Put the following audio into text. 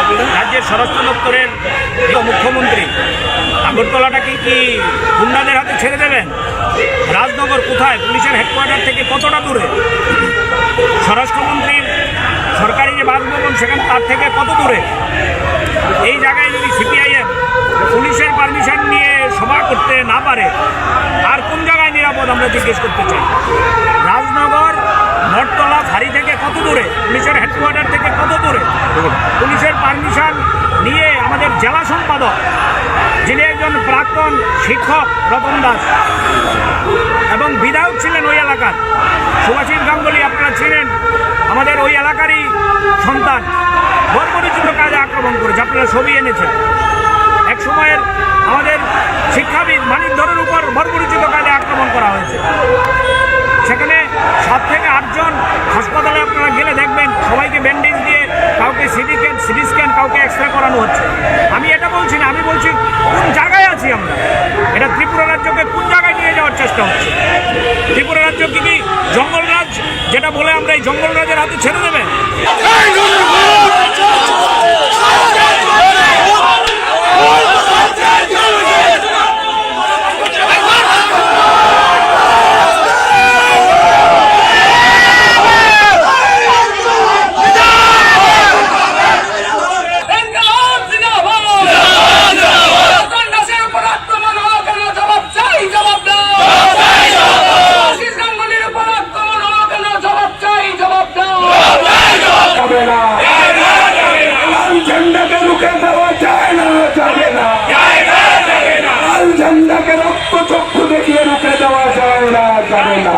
আপনি রাজ্যের স্বরাষ্ট্র দপ্তরের মুখ্যমন্ত্রী আগরতলাটাকে কি গুন্ডাদের হাতে ছেড়ে দেবেন? রাজনগর কোথায়? পুলিশের হেডকোয়ার্টার থেকে কতটা দূরে? স্বরাষ্ট্রমন্ত্রীর সরকারি যে বাসভবন, সেখান তার থেকে কত দূরে? এই জায়গায় যদি সিপিআইএম পুলিশের পারমিশন নিয়ে সভা করতে না পারে, আর কোন জায়গায় নিরাপদ আমরা জিজ্ঞেস করতে চাই? রাজনগর জেলা সম্পাদক, যিনি একজন প্রাক্তন শিক্ষক রতন দাস এবং বিধায়ক ছিলেন ওই এলাকার। সুভাষিত গাঙ্গুলি আপনারা ছিলেন আমাদের ওই এলাকারই সন্তান। বর্বরিচিত কাজে আক্রমণ করেছে, আপনারা ছবি এনেছেন। এক সময়ের আমাদের শিক্ষাবিদ যেটা বলে আমরা এই জঙ্গলরাজের হাতে ছেড়ে দেবে যাবে না